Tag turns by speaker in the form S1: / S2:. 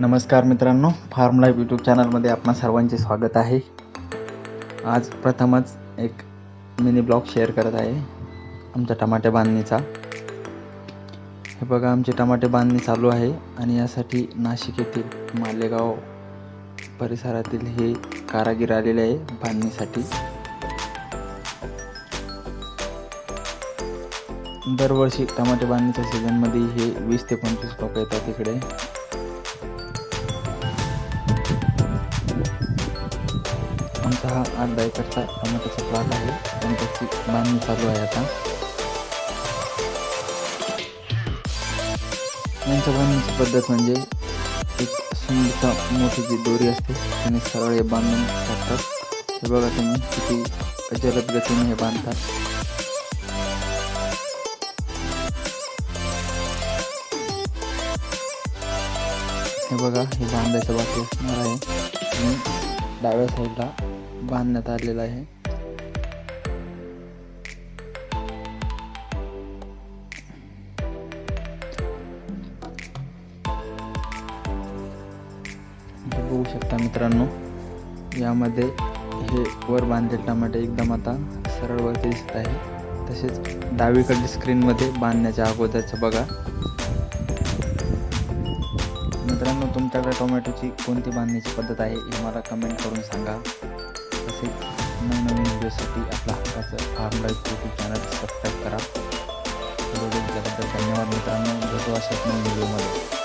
S1: नमस्कार मित्रांनो form life YouTube चॅनलमध्ये आपणा सर्वांचे स्वागत आहे. आज प्रथमच एक मिनी ब्लॉग शेअर करत आहे आमच्या टमाटे बांधणीचा. हे बघा आमची टमाटे बांधणी चालू आहे आणि यासाठी नाशिक येथील मालेगाव परिसरातील हे कारागीर आलेले आहे बांधणीसाठी. दरवर्षी टमाटे बांधणीच्या सीझनमध्ये हे वीस ते पंचवीस लोक येतात इकडे आमचा हा आठ दहा एकरचा टमाट्याचा प्लॉट आहे. आणि त्याची बांधणी चालू आहे आता. यांच्या बांधणीची पद्धत म्हणजे एक सुंदरचा मोठी जी दोरी असते त्याने सरळ हे बांधून टाकतात. हे बघा तुम्ही किती जलद गतीने हे बांधतात. हे बघा हे बांधायचं बाकी असणार आहे. आणि डाव्या साईडला बांधण्यात आलेलं आहे. बघू शकता मित्रांनो यामध्ये हे वर बांधलेले टमाटे एकदम आता सरळ वरती दिसत आहे. तसेच डावीकडील स्क्रीनमध्ये बांधण्याच्या अगोदरचं बघा. मित्रांनो तुमच्याकडे टोमॅटोची कोणती बांधण्याची पद्धत आहे हे मला कमेंट करून सांगा. तसेच नवनवीन व्हिडिओसाठी आपला हक्काचं farm life YouTube channel subscribe करा. व्हिडिओ बघितल्याबद्दल धन्यवाद मित्रांनो. भेटू अशाच नवीन व्हिडिओमध्ये